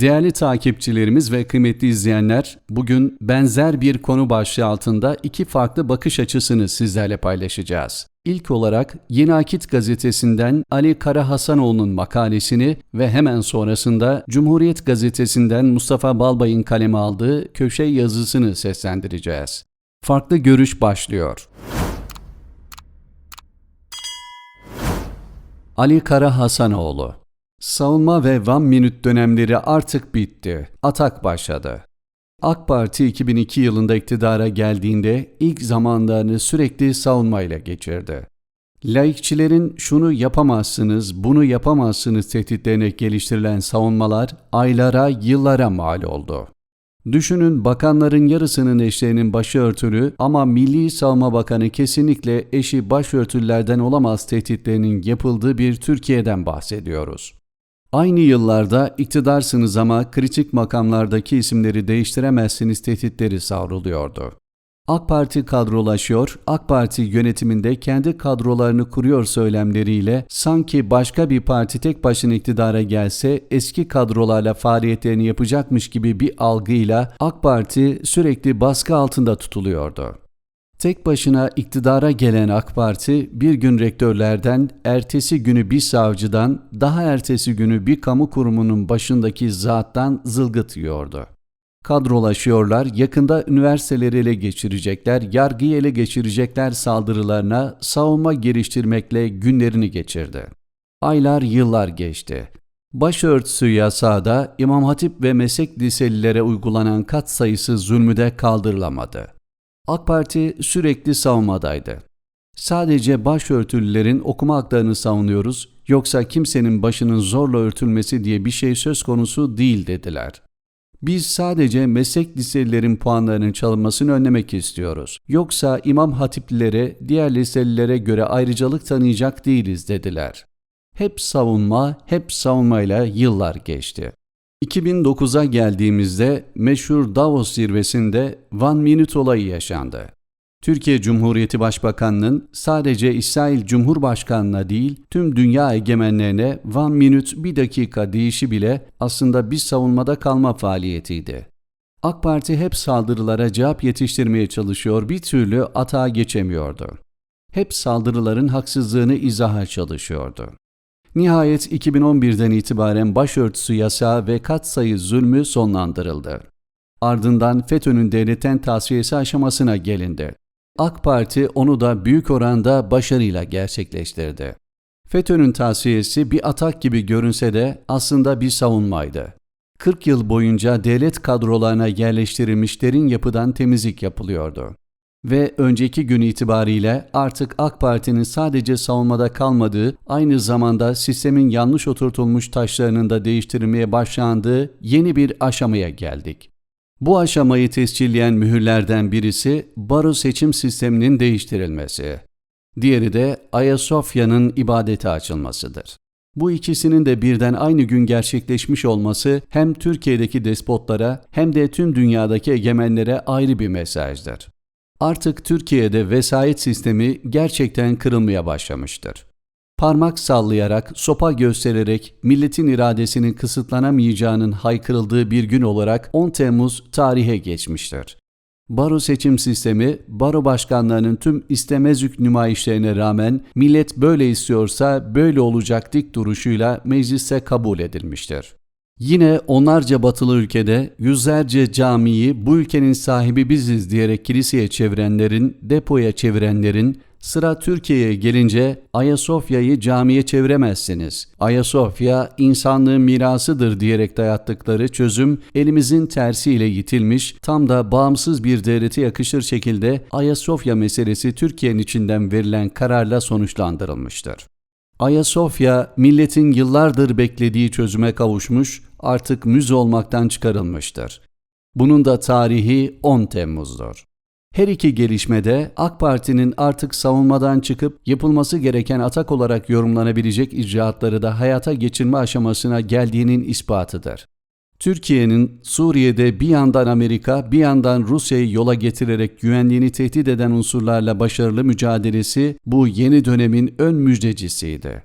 Değerli takipçilerimiz ve kıymetli izleyenler, bugün benzer bir konu başlığı altında iki farklı bakış açısını sizlerle paylaşacağız. İlk olarak Yeni Akit gazetesinden Ali Kara Hasanoğlu'nun makalesini ve hemen sonrasında Cumhuriyet gazetesinden Mustafa Balbay'ın kaleme aldığı köşe yazısını seslendireceğiz. Farklı görüş başlıyor. Ali Kara Hasanoğlu Savunma ve One Minute dönemleri artık bitti. Atak başladı. AK Parti 2002 yılında iktidara geldiğinde ilk zamanlarını sürekli savunmayla geçirdi. Laikçilerin şunu yapamazsınız, bunu yapamazsınız tehditlerine geliştirilen savunmalar aylara, yıllara mal oldu. Düşünün bakanların yarısının eşlerinin başı örtülü ama Milli Savunma Bakanı kesinlikle eşi başörtülerden olamaz tehditlerinin yapıldığı bir Türkiye'den bahsediyoruz. Aynı yıllarda iktidarsınız ama kritik makamlardaki isimleri değiştiremezsiniz tehditleri savruluyordu. AK Parti kadrolaşıyor, AK Parti yönetiminde kendi kadrolarını kuruyor söylemleriyle sanki başka bir parti tek başına iktidara gelse eski kadrolarla faaliyetlerini yapacakmış gibi bir algıyla AK Parti sürekli baskı altında tutuluyordu. Tek başına iktidara gelen AK Parti bir gün rektörlerden, ertesi günü bir savcıdan, daha ertesi günü bir kamu kurumunun başındaki zattan zılgıt yiyordu. Kadrolaşıyorlar, yakında üniversiteleri ele geçirecekler, yargıyı ele geçirecekler saldırılarına savunma geliştirmekle günlerini geçirdi. Aylar yıllar geçti. Başörtüsü yasağı İmam Hatip ve meslek liselilere uygulanan kat sayısı zulmü de kaldırılamadı. AK Parti sürekli savunmadaydı. Sadece başörtülülerin okuma haklarını savunuyoruz, yoksa kimsenin başının zorla örtülmesi diye bir şey söz konusu değil dediler. Biz sadece meslek liselilerin puanlarının çalınmasını önlemek istiyoruz. Yoksa imam hatiplilere, diğer liselilere göre ayrıcalık tanıyacak değiliz dediler. Hep savunma, hep savunmayla yıllar geçti. 2009'a geldiğimizde meşhur Davos zirvesinde One Minute olayı yaşandı. Türkiye Cumhuriyeti Başbakanı'nın sadece İsrail Cumhurbaşkanı'na değil tüm dünya egemenlerine One Minute bir dakika deyişi bile aslında bir savunmada kalma faaliyetiydi. AK Parti hep saldırılara cevap yetiştirmeye çalışıyor bir türlü atağa geçemiyordu. Hep saldırıların haksızlığını izaha çalışıyordu. Nihayet 2011'den itibaren başörtüsü yasağı ve katsayı zulmü sonlandırıldı. Ardından FETÖ'nün devletten tasfiyesi aşamasına gelindi. AK Parti onu da büyük oranda başarıyla gerçekleştirdi. FETÖ'nün tasfiyesi bir atak gibi görünse de aslında bir savunmaydı. 40 yıl boyunca devlet kadrolarına yerleştirilmiş derin yapıdan temizlik yapılıyordu ve önceki gün itibariyle artık AK Parti'nin sadece savunmada kalmadığı, aynı zamanda sistemin yanlış oturtulmuş taşlarının da değiştirilmeye başlandığı yeni bir aşamaya geldik. Bu aşamayı tescilleyen mühürlerden birisi baro seçim sisteminin değiştirilmesi. Diğeri de Ayasofya'nın ibadete açılmasıdır. Bu ikisinin de birden aynı gün gerçekleşmiş olması hem Türkiye'deki despotlara hem de tüm dünyadaki egemenlere ayrı bir mesajdır. Artık Türkiye'de vesayet sistemi gerçekten kırılmaya başlamıştır. Parmak sallayarak, sopa göstererek milletin iradesinin kısıtlanamayacağının haykırıldığı bir gün olarak 10 Temmuz tarihe geçmiştir. Baro seçim sistemi, baro başkanlarının tüm istemezük nümayişlerine rağmen millet böyle istiyorsa böyle olacak dik duruşuyla meclise kabul edilmiştir. Yine onlarca batılı ülkede yüzlerce camiyi bu ülkenin sahibi biziz diyerek kiliseye çevirenlerin, depoya çevirenlerin, sıra Türkiye'ye gelince Ayasofya'yı camiye çeviremezsiniz. Ayasofya insanlığın mirasıdır diyerek dayattıkları çözüm elimizin tersiyle yitilmiş, tam da bağımsız bir devlete yakışır şekilde Ayasofya meselesi Türkiye'nin içinden verilen kararla sonuçlandırılmıştır. Ayasofya, milletin yıllardır beklediği çözüme kavuşmuş, artık müze olmaktan çıkarılmıştır. Bunun da tarihi 10 Temmuz'dur. Her iki gelişmede AK Parti'nin artık savunmadan çıkıp yapılması gereken atak olarak yorumlanabilecek icraatları da hayata geçirme aşamasına geldiğinin ispatıdır. Türkiye'nin Suriye'de bir yandan Amerika, bir yandan Rusya'yı yola getirerek güvenliğini tehdit eden unsurlarla başarılı mücadelesi bu yeni dönemin ön müjdecisiydi.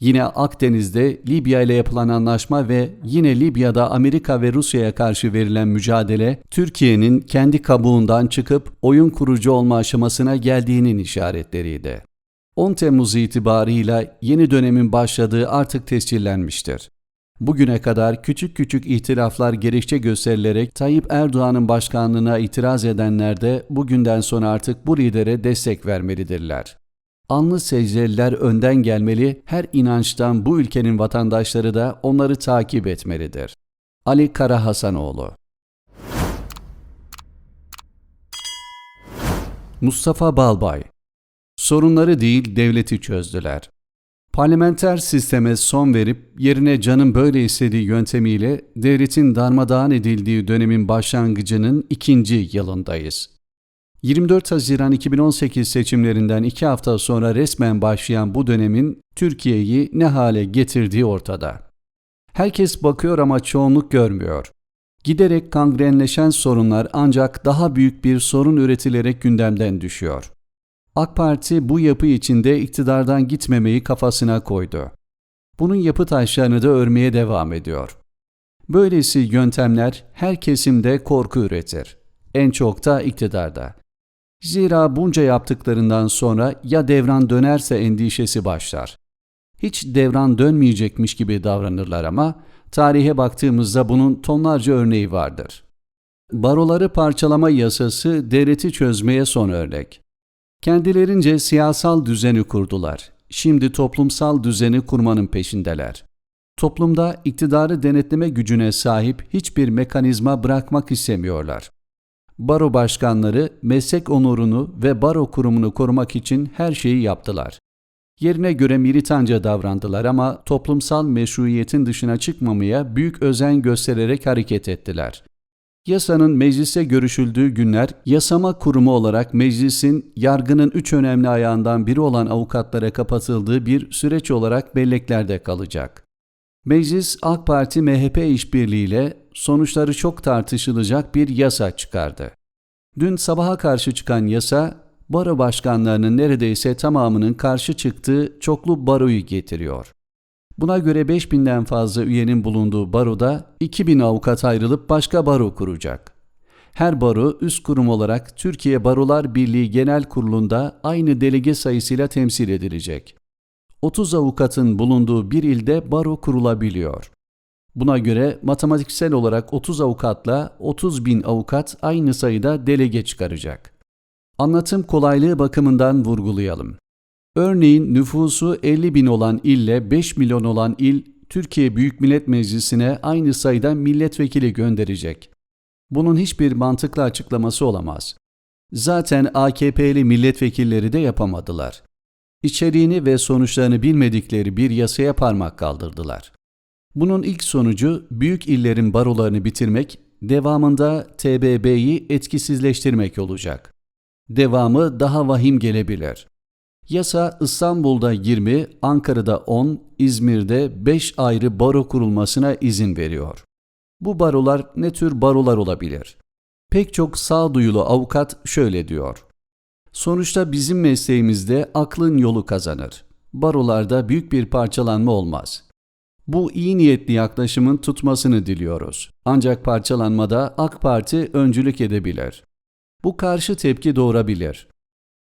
Yine Akdeniz'de Libya ile yapılan anlaşma ve yine Libya'da Amerika ve Rusya'ya karşı verilen mücadele, Türkiye'nin kendi kabuğundan çıkıp oyun kurucu olma aşamasına geldiğinin işaretleriydi. 10 Temmuz itibarıyla yeni dönemin başladığı artık tescillenmiştir. Bugüne kadar küçük küçük ihtilaflar gerekçe gösterilerek Tayyip Erdoğan'ın başkanlığına itiraz edenler de bugünden sonra artık bu lidere destek vermelidirler. Anlı secdeliler önden gelmeli, her inançtan bu ülkenin vatandaşları da onları takip etmelidir. Ali Kara Hasanoğlu Mustafa Balbay Sorunları değil devleti çözdüler. Parlamenter sisteme son verip yerine canın böyle istediği yöntemiyle devletin darmadağın edildiği dönemin başlangıcının ikinci yılındayız. 24 Haziran 2018 seçimlerinden iki hafta sonra resmen başlayan bu dönemin Türkiye'yi ne hale getirdiği ortada. Herkes bakıyor ama çoğunluk görmüyor. Giderek kangrenleşen sorunlar ancak daha büyük bir sorun üretilerek gündemden düşüyor. AK Parti bu yapı içinde iktidardan gitmemeyi kafasına koydu. Bunun yapı taşlarını da örmeye devam ediyor. Böylesi yöntemler her kesimde korku üretir. En çok da iktidarda. Zira bunca yaptıklarından sonra ya devran dönerse endişesi başlar. Hiç devran dönmeyecekmiş gibi davranırlar ama tarihe baktığımızda bunun tonlarca örneği vardır. Baroları parçalama yasası devleti çözmeye son örnek. Kendilerince siyasal düzeni kurdular. Şimdi toplumsal düzeni kurmanın peşindeler. Toplumda iktidarı denetleme gücüne sahip hiçbir mekanizma bırakmak istemiyorlar. Baro başkanları meslek onurunu ve baro kurumunu korumak için her şeyi yaptılar. Yerine göre militanca davrandılar ama toplumsal meşruiyetin dışına çıkmamaya büyük özen göstererek hareket ettiler. Yasanın meclise görüşüldüğü günler yasama kurumu olarak meclisin yargının üç önemli ayağından biri olan avukatlara kapatıldığı bir süreç olarak belleklerde kalacak. Meclis AK Parti MHP işbirliğiyle sonuçları çok tartışılacak bir yasa çıkardı. Dün sabaha karşı çıkan yasa baro başkanlarının neredeyse tamamının karşı çıktığı çoklu baroyu getiriyor. Buna göre 5000'den fazla üyenin bulunduğu baroda 2000 avukat ayrılıp başka baro kuracak. Her baro üst kurum olarak Türkiye Barolar Birliği Genel Kurulu'nda aynı delege sayısıyla temsil edilecek. 30 avukatın bulunduğu bir ilde baro kurulabiliyor. Buna göre matematiksel olarak 30 avukatla 30 bin avukat aynı sayıda delege çıkaracak. Anlatım kolaylığı bakımından vurgulayalım. Örneğin nüfusu 50 bin olan ille 5 milyon olan il Türkiye Büyük Millet Meclisi'ne aynı sayıda milletvekili gönderecek. Bunun hiçbir mantıklı açıklaması olamaz. Zaten AKP'li milletvekilleri de yapamadılar. İçeriğini ve sonuçlarını bilmedikleri bir yasaya parmak kaldırdılar. Bunun ilk sonucu büyük illerin barolarını bitirmek, devamında TBB'yi etkisizleştirmek olacak. Devamı daha vahim gelebilir. Yasa İstanbul'da 20, Ankara'da 10, İzmir'de 5 ayrı baro kurulmasına izin veriyor. Bu barolar ne tür barolar olabilir? Pek çok sağduyulu avukat şöyle diyor. Sonuçta bizim mesleğimizde aklın yolu kazanır. Barolarda büyük bir parçalanma olmaz. Bu iyi niyetli yaklaşımın tutmasını diliyoruz. Ancak parçalanmada AK Parti öncülük edebilir. Bu karşı tepki doğurabilir.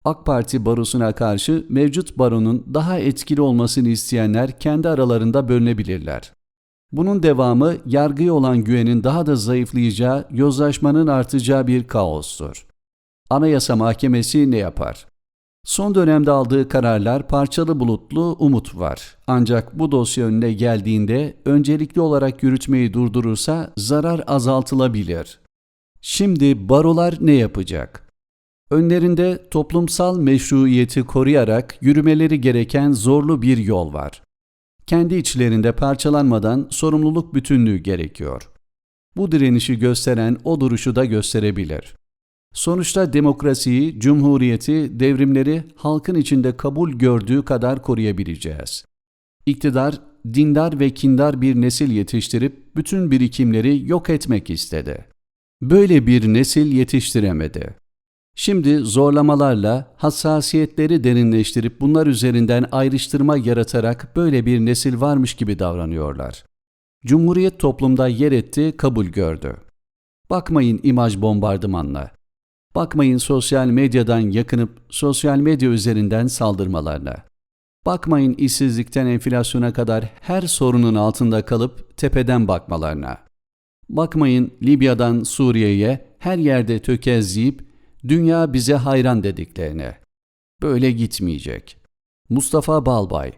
AK Parti barosuna karşı mevcut baronun daha etkili olmasını isteyenler kendi aralarında bölünebilirler. Bunun devamı yargıya olan güvenin daha da zayıflayacağı, yozlaşmanın artacağı bir kaostur. Anayasa Mahkemesi ne yapar? Son dönemde aldığı kararlar parçalı bulutlu umut var. Ancak bu dosya önüne geldiğinde öncelikli olarak yürütmeyi durdurursa zarar azaltılabilir. Şimdi barolar ne yapacak? Önlerinde toplumsal meşruiyeti koruyarak yürümeleri gereken zorlu bir yol var. Kendi içlerinde parçalanmadan sorumluluk bütünlüğü gerekiyor. Bu direnişi gösteren o duruşu da gösterebilir. Sonuçta demokrasiyi, cumhuriyeti, devrimleri halkın içinde kabul gördüğü kadar koruyabileceğiz. İktidar, dindar ve kindar bir nesil yetiştirip bütün birikimleri yok etmek istedi. Böyle bir nesil yetiştiremedi. Şimdi zorlamalarla hassasiyetleri derinleştirip bunlar üzerinden ayrıştırma yaratarak böyle bir nesil varmış gibi davranıyorlar. Cumhuriyet toplumda yer etti, kabul gördü. Bakmayın imaj bombardımanla. Bakmayın sosyal medyadan yakınıp sosyal medya üzerinden saldırmalarla. Bakmayın işsizlikten enflasyona kadar her sorunun altında kalıp tepeden bakmalarına. Bakmayın Libya'dan Suriye'ye her yerde tökezleyip dünya bize hayran dediklerine. Böyle gitmeyecek. Mustafa Balbay